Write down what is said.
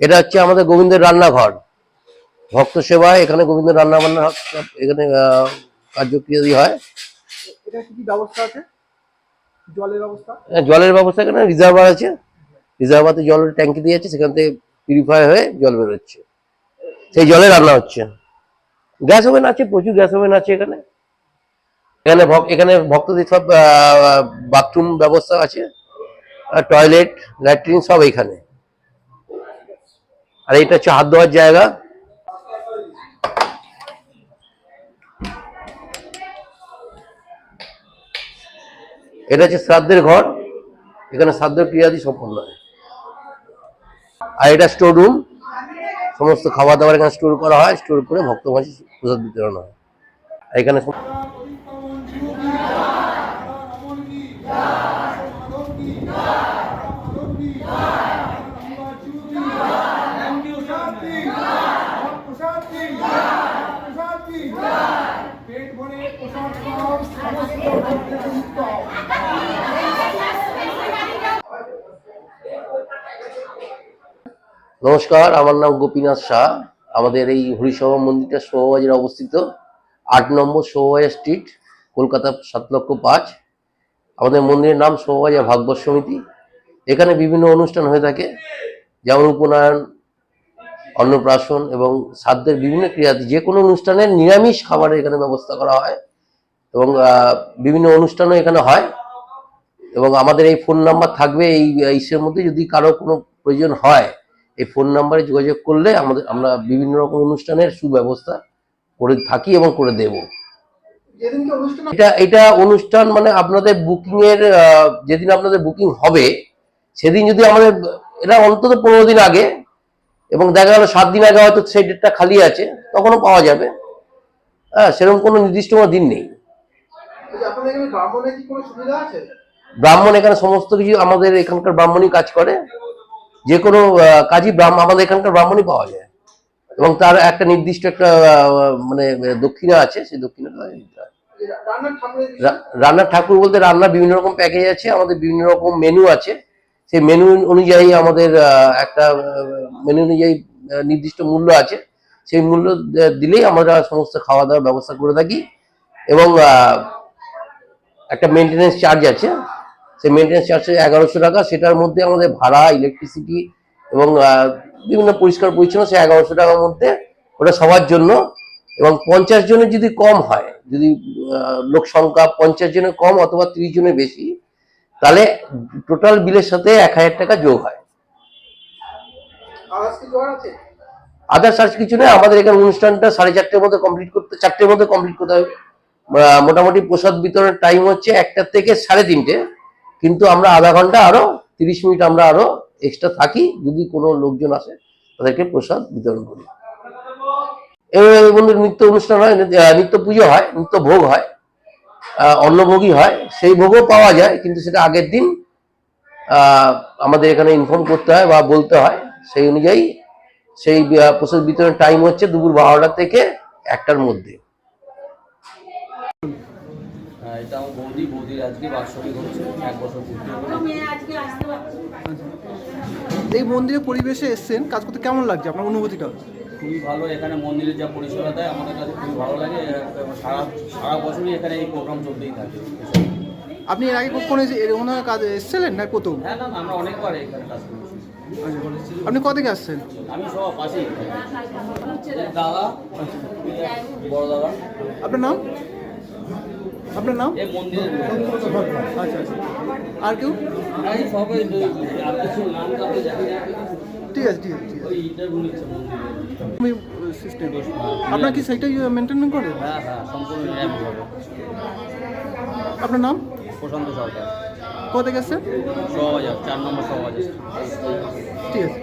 এটা হচ্ছে আমাদের গোবিন্দের রান্নাঘর। ভক্ত সেবায় এখানে গোবিন্দের রান্না বান্না সব এখানে আহ, কার্যক্রিয়াদি হয়। এটা কি কি ব্যবস্থা আছে? জলের ব্যবস্থা? হ্যাঁ, জলের ব্যবস্থা এখানে রিজার্ভার আছে। রিজার্ভাতে জলের ট্যাঙ্কি দিয়ে আছে সেখান থেকে পিউরিফাই হয়ে জল বেরোচ্ছে। সেই জলে রান্না হচ্ছে। গ্যাস ওভেন আছে প্রচুর গ্যাস ওভেন আছে এখানে। এখানে এখানে ভক্তদের সব বাথরুম ব্যবস্থা আছে। টয়লেট ল্যাট্রিন সব এখানে। আর এটা হচ্ছে হাত ধোয়ার জায়গা। এটা হচ্ছে শ্রাদ্ধের ঘর। এখানে শ্রাদ্ধের ক্রিয়াদি সম্পন্ন হয়। আর এটা স্টোর রুম সমস্ত খাবার দাবার এখানে স্টোর করা হয়। স্টোর করে ভক্তবাসী প্রসাদ বিতরণ হয়। এখানে নমস্কার, আমার নাম গোপীনাথ শাহ। আমাদের এই হরিসভা মন্দিরটা শোভাবাজারে অবস্থিত। আট নম্বর শোভাবাজার স্ট্রিট, কলকাতা সাত লক্ষ পাঁচ। আমাদের মন্দিরের নাম শোভাবাজার ভাগবত সমিতি। এখানে বিভিন্ন অনুষ্ঠান হয়ে থাকে। যেমন উপনয়ন, অন্নপ্রাশন এবং শ্রাদ্ধের বিভিন্ন ক্রিয়াতে যে কোনো অনুষ্ঠানের নিরামিষ খাবারের এখানে ব্যবস্থা করা হয় এবং বিভিন্ন অনুষ্ঠানও এখানে হয়। এবং আমাদের এই ফোন নাম্বার থাকবে এই ইসের মধ্যে। যদি কারও কোনো প্রয়োজন হয় এই ফোন নাম্বারে যোগাযোগ করলে আমাদের আমরা বিভিন্ন রকম অনুষ্ঠানের সুব্যবস্থা করে থাকি এবং করে দেব। এটা এটা অনুষ্ঠান মানে আপনাদের বুকিং এর যেদিন আপনাদের বুকিং হবে সেদিন যদি আমাদের এটা অন্তত পনেরো দিন আগে এবং দেখা গেল সাত দিন আগে হয়তো সেই ডেটটা খালি আছে তখনও পাওয়া যাবে। হ্যাঁ সেরকম কোনো নির্দিষ্ট কোনো দিন নেই। ব্রাহ্মণ এখানে সমস্ত কিছু আমাদের এখানকার ব্রাহ্মণই কাজ করে। যে কোনো কাজই ব্রাহ্মণ আমাদের এখানকার ব্রাহ্মণই পাওয়া যায়। এবং তার একটা নির্দিষ্ট একটা মানে দক্ষিণা আছে, সেই হয়। রান্নার ঠাকুর বলতে রান্নার বিভিন্ন রকম প্যাকেজ আছে, আমাদের বিভিন্ন রকম মেনু আছে। সেই মেনু অনুযায়ী আমাদের একটা মেনু অনুযায়ী নির্দিষ্ট মূল্য আছে। সেই মূল্য দিলেই আমরা সমস্ত খাওয়া দাওয়ার ব্যবস্থা করে থাকি। এবং একটা মেনটেনেন্স চার্জ আছে। সেই মেনটেনেন্স চার্জ এগারোশো টাকা। সেটার মধ্যে আমাদের ভাড়া ইলেকট্রিসিটি এবং বিভিন্ন পরিষ্কার পরিচ্ছন্ন সেই এগারোশো টাকার মধ্যে ওটা সবার জন্য। এবং পঞ্চাশ জনের যদি কম হয় যদি লোক সংখ্যা পঞ্চাশ জনের কম অথবা তিরিশ জনের বেশি তাহলে টোটাল বিলের সাথে এক হাজার টাকা যোগ হয়। আদার্স আর কিছু নেই। আমাদের এখানে অনুষ্ঠানটা সাড়ে চারটের মধ্যে কমপ্লিট করতে চারটের মধ্যে কমপ্লিট করতে হবে। মোটামুটি প্রসাদ বিতরণের টাইম হচ্ছে একটা থেকে সাড়ে তিনটে। কিন্তু আমরা আধা ঘণ্টা আরও তিরিশ মিনিট আমরা আরও এক্সট্রা থাকি যদি কোনো লোকজন আসে তাদেরকে প্রসাদ বিতরণ করি। এই বন্ধু নিত্য অনুষ্ঠান হয় নিত্য পুজো হয় নিত্য ভোগ হয় আহ, অন্নভোগই হয় সেই ভোগও পাওয়া যায় কিন্তু সেটা আগের দিন আমাদের এখানে ইনফর্ম করতে হয় বা বলতে হয় সেই অনুযায়ী সেই প্রসাদ বিতরণের টাইম হচ্ছে দুপুর বারোটা থেকে একটার মধ্যে। এটা আমার বৌদি বৌদির আজকে বাৎসরিক হচ্ছে এক বছর পূর্তি এই মন্দিরে পরিবেশে এসেছেন কাজ করতে কেমন লাগছে আপনার অনুভূতিটা? খুবই ভালো এখানে মন্দিরের যা পরিষেবা দেয় আমাদের কাছে খুবই ভালো লাগে। সারা সারা বছরই এখানে এই প্রোগ্রাম চলতেই থাকে। আপনি এর আগে কখনো যে এরকম কাজ এসেছিলেন না প্রথম? হ্যাঁ না, আমরা অনেকবার এখানে কাজ করেছি। আপনি কত থেকে আসছেন? আমি সব পাশেই। দাদা বড় দাদা। আপনার নাম? আপনার নাম? আচ্ছা আচ্ছা আর কেউ? ঠিক আছে ঠিক আছে ঠিক আছে। সিস্টেম আপনার কি সেইটাই মেনটেন করেন হ্যাঁ হ্যাঁ সম্পূর্ণ আপনার নাম? প্রশান্ত সরকার। কোথা থেকে এসছেন ছ চার নম্বর ঠিক আছে।